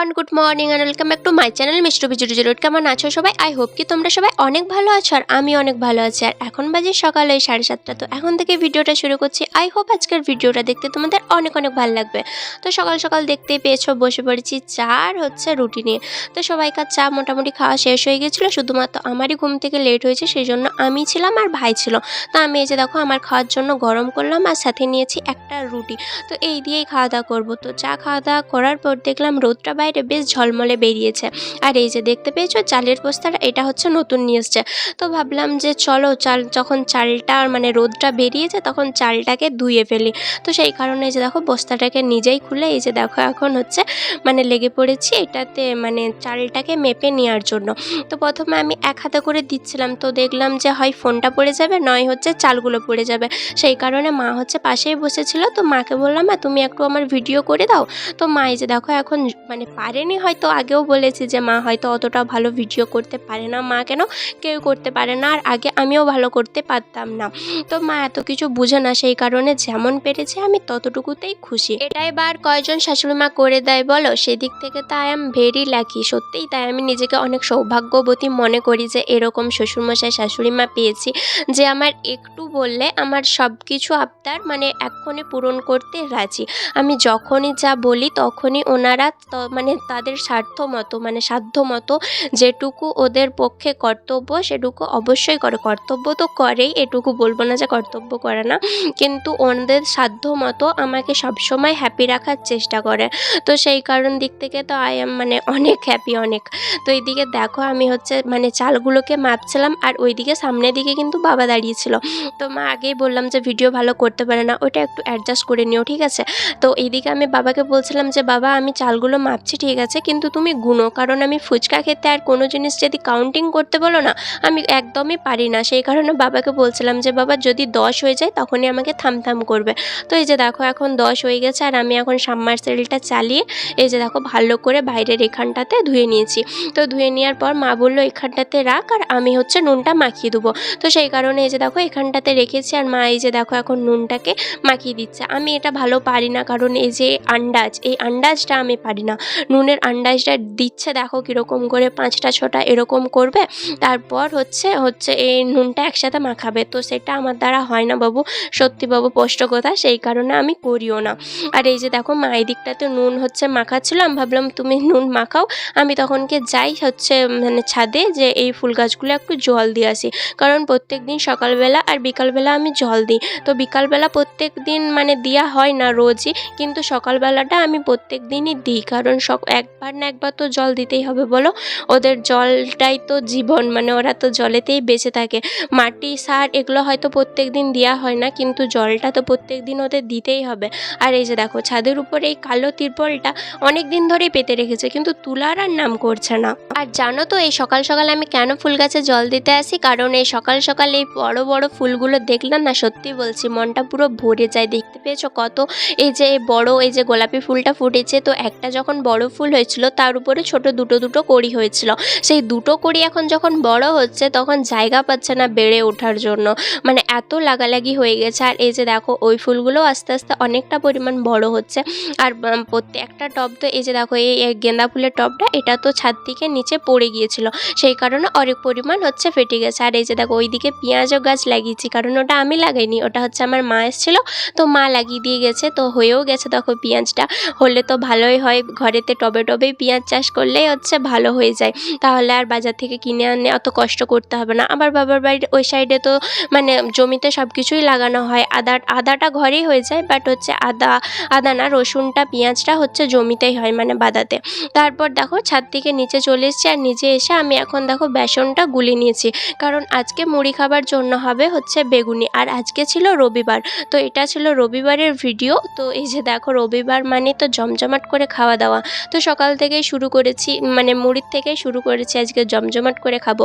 Everyone good morning and welcome back to my channel মিস্টু বিজু রোড কেমন আছো সবাই? আই হোপ কি তোমরা সবাই অনেক ভালো আছো আর আমি অনেক ভালো আছি। আর এখন বাজে সকালে সাড়ে সাতটা, তো এখন থেকে ভিডিওটা শুরু করছি। আই হোপ আজকের ভিডিওটা দেখতে তোমাদের অনেক অনেক ভালো লাগবে। তো সকাল সকাল দেখতেই পেয়েছ, বসে পড়েছি চা আর হচ্ছে রুটি নিয়ে। তো সবাইকার চা মোটামুটি খাওয়া শেষ হয়ে গেছিল, শুধুমাত্র আমারই ঘুম থেকে লেট হয়েছে সেই জন্য আমি ছিলাম আর ভাই ছিল। তো আমি এই যে দেখো আমার খাওয়ার জন্য গরম করলাম আর সাথে নিয়েছি একটা রুটি। তো এই দিয়েই খাওয়া দাওয়া করব। তো চা খাওয়া দাওয়া করার পর দেখলাম রোদটা বাইরে বেশ ঝলমলে বেরিয়েছে। আর এই যে দেখতে পেয়েছ, চালের বস্তাটা, এটা হচ্ছে নতুন নিয়ে এসছে। তো ভাবলাম যে চলো, চাল যখন চালটা মানে রোদটা বেরিয়েছে, তখন চালটাকে ধুয়ে ফেলি। তো সেই কারণে এই যে দেখো, বস্তাটাকে নিজেই খুলে, এই যে দেখো এখন হচ্ছে মানে লেগে পড়েছি এটাতে মানে চালটাকে মেপে নেওয়ার জন্য। তো প্রথমে আমি এক হাতে করে দিচ্ছিলাম, তো দেখলাম যে হয় ফোনটা পড়ে যাবে, নয় হচ্ছে চালগুলো পড়ে যাবে। সেই কারণে মা হচ্ছে পাশেই বসেছিল, তো মাকে বললাম তুমি একটু আমার ভিডিও করে দাও। তো মা এই যে দেখো এখন মানে পারেনি হয়তো, আগেও বলেছি যে মা হয়তো অতটা ভালো ভিডিও করতে পারে না। মা কেন? কেউ করতে পারে না। আর আগে আমিও ভালো করতে পারতাম না। তো মা এত কিছু বুঝে না, সেই কারণে যেমন পেরেছে আমি ততটুকুতেই খুশি। এটাই বার কয়জন শাশুড়ি মা করে দেয় বলো? সেদিক থেকে তাই আই এম ভেরি লাকি সত্যিই তাই আমি নিজেকে অনেক সৌভাগ্যবতী মনে করি যে এরকম শ্বশুরমশাই, শাশুড়ি মা পেয়েছি। যে আমার একটু বললে আমার সব কিছু আবদার মানে এক্ষণে পূরণ করতে রাজি। আমি যখনই যা বলি তখনই ওনারা ত- মানে তাদের স্বার্থ মতো মানে সাধ্য মতো যেটুকু ওদের পক্ষে কর্তব্য, সেটুকু অবশ্যই করে। কর্তব্য তো করেই, এটুকু বলব না যে কর্তব্য করে না। কিন্তু ওনাদের সাধ্য মতো আমাকে সবসময় হ্যাপি রাখার চেষ্টা করে। তো সেই কারণ দিক থেকে তো আই এম মানে অনেক হ্যাপি অনেক। তো এইদিকে দেখো আমি হচ্ছে মানে চালগুলোকে মাপছিলাম আর ওইদিকে সামনের দিকে কিন্তু বাবা দাঁড়িয়েছিল। তো মা আগেই বললাম যে ভিডিও ভালো করতে পারে না, ওটা একটু অ্যাডজাস্ট করে নিও, ঠিক আছে? তো এইদিকে আমি বাবাকে বলছিলাম যে, বাবা, আমি চালগুলো মাপছি ঠিক আছে, কিন্তু তুমি গুনো। কারণ আমি ফুচকা খেতে আর কোনো জিনিস যদি কাউন্টিং করতে বলো না, আমি একদমই পারি না। সেই কারণে বাবাকে বলছিলাম যে, বাবা, যদি দশ হয়ে যায়, তখনই আমাকে থাম থাম করবে। তো এই যে দেখো, এখন দশ হয়ে গেছে, আর আমি এখন সাবমার্সেলটা চালিয়ে এই যে দেখো, ভালো করে বাইরের এখানটাতে ধুয়ে নিয়েছি। তো ধুয়ে নেওয়ার পর মা বলল, এখানটাতে রাখ, আর আমি হচ্ছে নুনটা মাখিয়ে দেবো। তো সেই কারণে এই যে দেখো, এখানটাতে রেখেছি, আর মা এই যে দেখো, এখন নুনটাকে মাখিয়ে দিচ্ছে। আমি এটা ভালো পারি না, কারণ এই যে আন্দাজ, এই আন্দাজটা আমি পারি না। নুনের আন্দাজটা দিচ্ছে, দেখো কীরকম করে পাঁচটা, ছটা এরকম করবে। তারপর হচ্ছে হচ্ছে এই নুনটা একসাথে মাখাবে। তো সেটা আমার দ্বারা হয় না বাবু। সত্যি বাবু, স্পষ্ট কথা, সেই কারণে আমি করিও না। আর এই যে দেখো, মা দিকটাতে নুন হচ্ছে মাখাচ্ছিল। আমি ভাবলাম, তুমি নুন মাখাও। আমি তখনকে যাই হচ্ছে মানে ছাদে যে এই ফুল গাছগুলো একটু জল দিয়ে আসি। কারণ প্রত্যেক দিন সকালবেলা আর বিকালবেলা আমি জল দিই। তো বিকালবেলা প্রত্যেক দিন মানে দেওয়া হয় না রোজই। কিন্তু সকালবেলাটা আমি প্রত্যেক দিনই দিই। কারণ সক একবার না একবার তো জল দিতেই হবে, বলো? ওদের জলটাই তো জীবন মানে ওরা তো জলেতেই বেঁচে থাকে। মাটি, সার এগুলো হয়তো প্রত্যেক দিন দেওয়া হয় না, কিন্তু জলটা তো প্রত্যেক দিন ওদের দিতেই হবে। আর এই যে দেখো, ছাদের উপরে এই কালো তিরপলটা অনেক দিন ধরেই পেতে রেখেছে, কিন্তু তুলার আর নাম করছে না। আর জানো তো, এই সকাল সকাল আমি কেন ফুল গাছে জল দিতে আসি? কারণ এই সকাল সকাল এই বড় বড় ফুলগুলো দেখলাম না, সত্যি বলছি, মনটা পুরো ভরে যায়। দেখতে পেয়েছ কত? এই যে বড়, এই যে গোলাপি ফুলটা ফুটেছে, তো একটা যখন বড় ফুল হয়েছিল, তার উপরে ছোট দুটো দুটো কড়ি হয়েছিল। সেই দুটো কড়ি এখন যখন বড় হচ্ছে, তখন জায়গা পাচ্ছে না বেড়ে ওঠার জন্য। মানে এত লাগালাগি হয়ে গেছে। আর এই যে দেখো, ওই ফুলগুলো আস্তে আস্তে অনেকটা পরিমাণ বড় হচ্ছে। আর প্রত্যেকটা টব তো, এই যে দেখো এই গেঁদা ফুলের টবটা, এটা তো ছাদ থেকে নিচে পড়ে গিয়েছিল। সেই কারণে অনেক পরিমাণ হচ্ছে ফেটে গেছে। আর এই যে দেখো, ওইদিকে পেঁয়াজও গাছ লাগিয়েছি, কারণ ওটা আমি লাগাইনি, ওটা হচ্ছে আমার মা এসেছিল, তো মা লাগিয়ে দিয়ে গেছে, তো হয়েও গেছে দেখো পেঁয়াজটা। হলে তো ভালোই হয়, ঘরেতে টবে টবেই পেঁয়াজ চাষ করলেই হচ্ছে ভালো হয়ে যায়। তাহলে আর বাজার থেকে কিনে আনে অত কষ্ট করতে হবে না। আমার বাবার বাড়ির ওই সাইডে তো মানে জমিতে সব কিছুই লাগানো হয়। আদা, আদাটা ঘরেই হয়ে যায় বাট হচ্ছে আদা আদা না, রসুনটা, পেঁয়াজটা হচ্ছে জমিতেই হয় মানে বাদাতে। তারপর দেখো ছাদ থেকে নিচে চলে এসেছি আর নিচে এসে আমি এখন দেখো বেসনটা গুলি নিয়েছি। কারণ আজকে মুড়ি খাবার জন্য হবে হচ্ছে বেগুনি। আর আজকে ছিল রবিবার। তো এটা ছিল রবিবারের ভিডিও। তো এই যে দেখো রবিবার মানে তো জমজমাট করে খাওয়া দাওয়া। তো সকাল থেকেই শুরু করেছি মানে মুড়ির থেকেই শুরু করেছি আজকে জমজমাট করে খাব।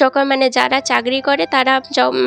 সকাল মানে যারা চাকরি করে তারা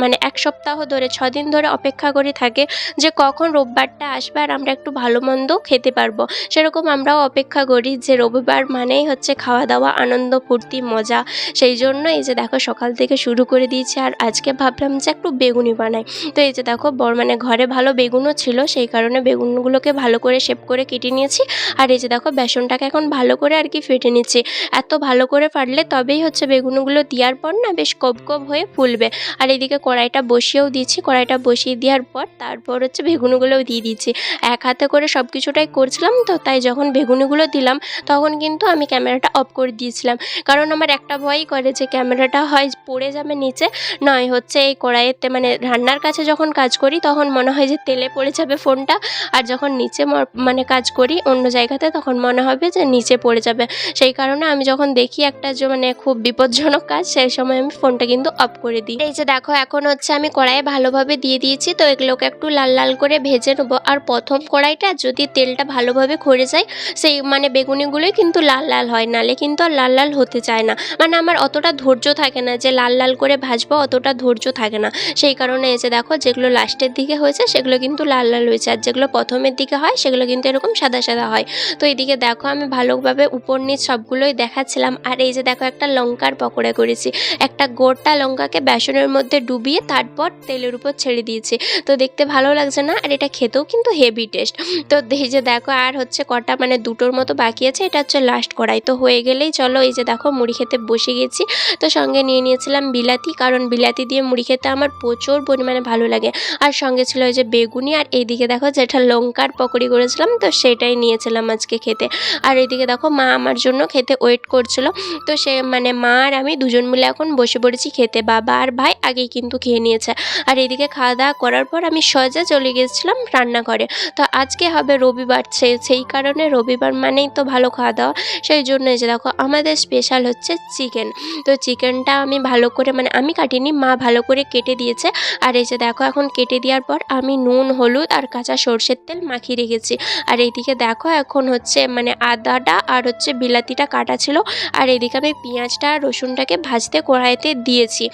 মানে এক সপ্তাহ ধরে ছদিন ধরে অপেক্ষা করে থাকে যে কখন রোববারটা আসবে আর আমরা একটু ভালো মন্দ খেতে পারব। সেরকম আমরাও অপেক্ষা করি যে রবিবার মানেই হচ্ছে খাওয়া দাওয়া, আনন্দ, ফুর্তি, মজা। সেই জন্য এই যে দেখো সকাল থেকে শুরু করে দিয়েছি আর আজকে ভাবলাম যে একটু বেগুনি বানাই। তো এই যে দেখো বর মানে ঘরে ভালো বেগুনও ছিল, সেই কারণে বেগুনগুলোকে ভালো করে শেপ করে কেটে নিয়েছি। আর এই যে দেখো বেসনটা বেসনটাকে এখন ভালো করে আর কি ফেটে নিচ্ছি। এত ভালো করে ফাটলে তবেই হচ্ছে বেগুনগুলো দেওয়ার পর না বেশ কব কব হয়ে ফুলবে। আর এদিকে কড়াইটা বসিয়েও দিচ্ছি। কড়াইটা বসিয়ে দেওয়ার পর তারপর হচ্ছে বেগুনগুলোও দিয়ে দিচ্ছি। এক হাতে করে সব কিছুটাই করছিলাম তো, তাই যখন বেগুনিগুলো দিলাম তখন কিন্তু আমি ক্যামেরাটা অফ করে দিয়েছিলাম। কারণ আমার একটা ভয়ই করে যে ক্যামেরাটা হয় পড়ে যাবে নিচে, নয় হচ্ছে এই কড়াইয়েতে মানে রান্নার কাছে যখন কাজ করি তখন মনে হয় যে তেলে পড়ে যাবে ফোনটা। আর যখন নিচে মানে কাজ করি অন্য জায়গাতে তখন মনে হবে যে নিচে পড়ে যাবে। সেই কারণে আমি যখন দেখি একটা যে মানে খুব বিপজ্জনক কাজ, সেই সময় আমি ফোনটা কিন্তু অফ করে দিই। এই যে দেখো, এখন হচ্ছে আমি কড়াইয়ে ভালোভাবে দিয়ে দিয়েছি, তো এগুলোকে একটু লাল লাল করে ভেজে নেব। আর প্রথম কড়াইটা যদি তেলটা ভালোভাবে খড়ে যায়, সেই মানে বেগুনিগুলোই কিন্তু লাল লাল হয়, নালে কিন্তু আর লাল লাল হতে চায় না। মানে আমার অতটা ধৈর্য থাকে না যে লাল লাল করে ভাজবো, অতটা ধৈর্য থাকে না। সেই কারণে এসে দেখো, যেগুলো লাস্টের দিকে হয়েছে, সেগুলো কিন্তু লাল লাল হয়েছে। আর যেগুলো প্রথমের দিকে হয়, সেগুলো কিন্তু এরকম সাদা সাদা হয়। তো এদিকে দেখো আমি ভালোভাবে উপর নিচ সবগুলোই দেখাচ্ছিলাম। আর এই যে দেখো, একটা লঙ্কার পকোড়া করেছি। একটা গোটা লঙ্কাকে বেসনের মধ্যে ডুবিয়ে তারপর তেলের উপর ছেড়ে দিয়েছি। তো দেখতে ভালো লাগছে না, আর এটা খেতেও কিন্তু হেভি টেস্ট তো এই যে দেখো, আর হচ্ছে কটা মানে দুটোর মতো বাকি আছে, এটা হচ্ছে লাস্ট কড়াই। তো হয়ে গেলেই চলো, এই যে দেখো, মুড়ি খেতে বসে গেছি। তো সঙ্গে নিয়ে নিয়েছিলাম বিলাতি, কারণ বিলাতি দিয়ে মুড়ি খেতে আমার প্রচুর পরিমাণে ভালো লাগে। আর সঙ্গে ছিল ওই যে বেগুনি, আর এইদিকে দেখো, যেটা লঙ্কার পকোড়ি করেছিলাম, তো সেটাই নিয়েছিলাম আজকে খেতে। আর এদিকে দেখো মা আমার জন্য খেতে ওয়েট করছিল। তো সে মানে মা আর আমি দুজন মিলে এখন বসে পড়েছি খেতে। বাবা আর ভাই আগেই কিন্তু খেয়ে নিয়েছে। আর এদিকে খাওয়া দাওয়া করার পর আমি সোজা চলে গেছিলাম রান্নাঘরে। তো আজকে হবে রবিবার সেই কারণে রবিবার মানেই তো ভালো খাওয়া দাওয়া সেই জন্য যে দেখো, আমাদের স্পেশাল হচ্ছে চিকেন তো চিকেনটা আমি ভালো করে মানে আমি কাটিনি, মা ভালো করে কেটে দিয়েছে। আর এই যে দেখো, এখন কেটে দেওয়ার পর আমি নুন, হলুদ আর কাঁচা সর্ষের তেল মাখিয়ে রেখেছি। আর এইদিকে দেখো, এখন হচ্ছে মানে আদাটা আর হচ্ছে বিলাতিটা কাটা ছিল। আর এদিকে আমি পেঁয়াজটা আর রসুনটাকে ভাজতে, কড়াইতে দিয়েছি।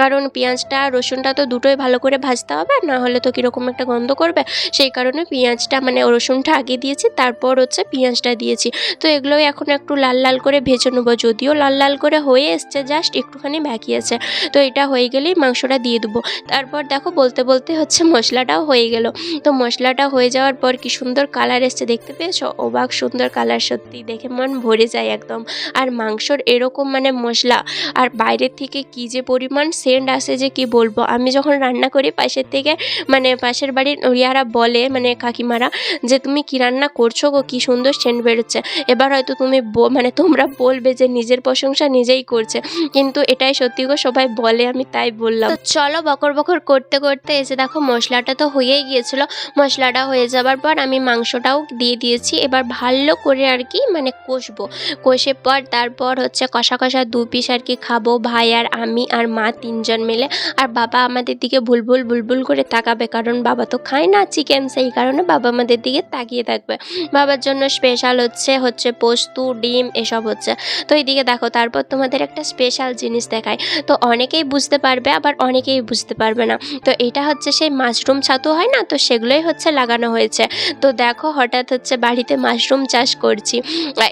কারণ পেঁয়াজটা আর রসুনটা তো দুটোই ভালো করে ভাজতে হবে না হলে তো কীরকম একটা গন্ধ করবে। সেই কারণে পেঁয়াজটা মানে রসুনটা আগে দিয়েছি, তারপর হচ্ছে পেঁয়াজটা দিয়েছি। তো এগুলোই এখন একটু লাল লাল করে ভেজে নেব। যদিও লাল লাল করে হয়ে এসছে জাস্ট একটুখানি বাকি আছে। তো এটা হয়ে গেলেই মাংসটা দিয়ে দেবো। তারপর দেখো বলতে বলতে হচ্ছে মশলাটাও হয়ে গেল। তো মশলাটা হয়ে যাওয়ার পর কি সুন্দর কালার এসছে দেখতে পেয়েছ? অবাক সুন্দর কালার সত্যি দেখে মন ভরে যায় একদম। আর মাংসর এরকম মানে মশলা, আর বাইরের থেকে কি যে পরিমাণ সেন্ট আসে যে কি বলব? আমি যখন রান্না করি পাশের থেকে মানে পাশের বাড়ির ইয়ারা বলে মানে কাকিমারা যে, তুমি কি রান্না করছ গো? কি সুন্দর সেন্ট বেরোচ্ছে। এবার হয়তো তুমি মানে তোমরা বলবে যে, নিজের প্রশংসা নিজেই করছে। কিন্তু এটাই সত্যি গো, সবাই বলে, আমি তাই বললাম। চলো বকর বকর করতে করতে এসে দেখো মশলাটা তো হয়েই গিয়েছিল। মশলাটা হয়ে যাবার পর আমি মাংসটাও দিয়ে দিয়েছি। এবার ভালো করে আর কি মানে কষবো। কষে পর তারপর হচ্ছে কষা কষা দু পিস আর কি খাব, ভাই আর আমি আর মা তিনজন মিলে। আর বাবা আমাদের দিকে ভুলভুল বুলবুল করে তাকাবে, কারণ বাবা তো খায় না চিকেন সেই কারণে বাবা আমাদের দিকে তাকিয়ে থাকবে। বাবার জন্য স্পেশাল হচ্ছে হচ্ছে পোস্ত, ডিম, এসব হচ্ছে। তো এইদিকে দেখো, তারপর তোমাদের একটা স্পেশাল জিনিস দেখায়। তো অনেকেই বুঝতে পারবে, আবার অনেকেই বুঝতে পারবে না। তো এটা হচ্ছে সেই মাশরুম ছাতু হয় না? তো সেগুলোই হচ্ছে লাগানো হয়েছে। তো দেখো, হঠাৎ হচ্ছে বাড়িতে মাশরুম চাষ করছি।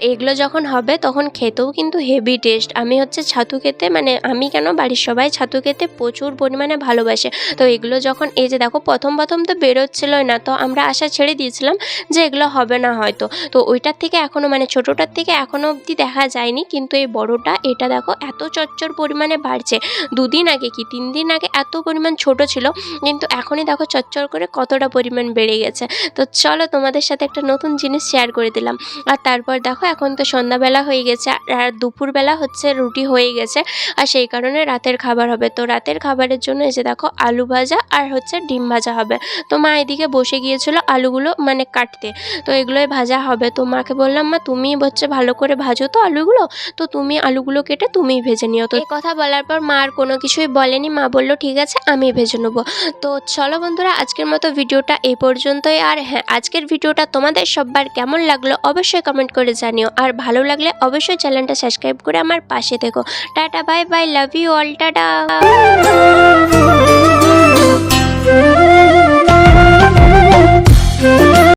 এগুলো যখন হবে, তখন খেতেও কিন্তু হেভি টেস্ট আমি হচ্ছে ছাতু খেতে মানে আমি কেন বাড়ির সবাই ছাতু খেতে প্রচুর পরিমাণে ভালোবাসে। তো এগুলো যখন এই যে দেখো, প্রথম প্রথম তো বেরোচ্ছিলই না, তো আমরা আশা ছেড়ে দিয়েছিলাম যে এগুলো হবে না হয়তো। তো ওইটার থেকে এখনও মানে ছোটোটার থেকে এখনও অবধি দেখা যায়নি, কিন্তু এই বড়টা, এটা দেখো এত চচ্চর পরিমাণে বাড়ছে। দুদিন আগে কি, তিন দিন আগে এত পরিমাণ ছোট ছিল, কিন্তু এখনই দেখো চচ্চর করে কতটা পরিমাণ বেড়ে গেছে। তো চলো তোমাদের সাথে একটা নতুন জিনিস শেয়ার করে দিলাম। আর তারপর দেখো, এখন তো সন্ধ্যাবেলা হয়ে গেছে, আর দুপুরবেলা হচ্ছে রুটি হয়ে গেছে, আর সেই কারণে রাতের খাবার হবে। তো রাতের খাবারের জন্য এসে দেখো আলু ভাজা আর হচ্ছে ডিম ভাজা হবে। তো মা এদিকে বসে গিয়েছিল আলুগুলো মানে কাটতে। তো এগুলোই ভাজা হবে। তো মাকে বললাম, মা, তুমি হচ্ছে ভালো করে ভাজো তো আলুগুলো। তো তুমি আলুগুলো কেটে তুমিই ভেজে নিও। তো এই কথা বলার পর মা আর কোনো কিছুই বলেনি। মা বলল, ঠিক আছে আমি ভেজে নেব। তো চলো বন্ধুরা, আজকের মতো ভিডিওটা এই পর্যন্তই। আর হ্যাঁ আজকের ভিডিওটা তোমাদের সবার কেমন লাগল অবশ্যই কমেন্ট করে জানিও। আর ভালো লাগলে অবশ্যই চ্যানেলটা সাবস্ক্রাইব করে আমার পাশে থেকো। Tata, bye bye, love you all, tata. Thank you.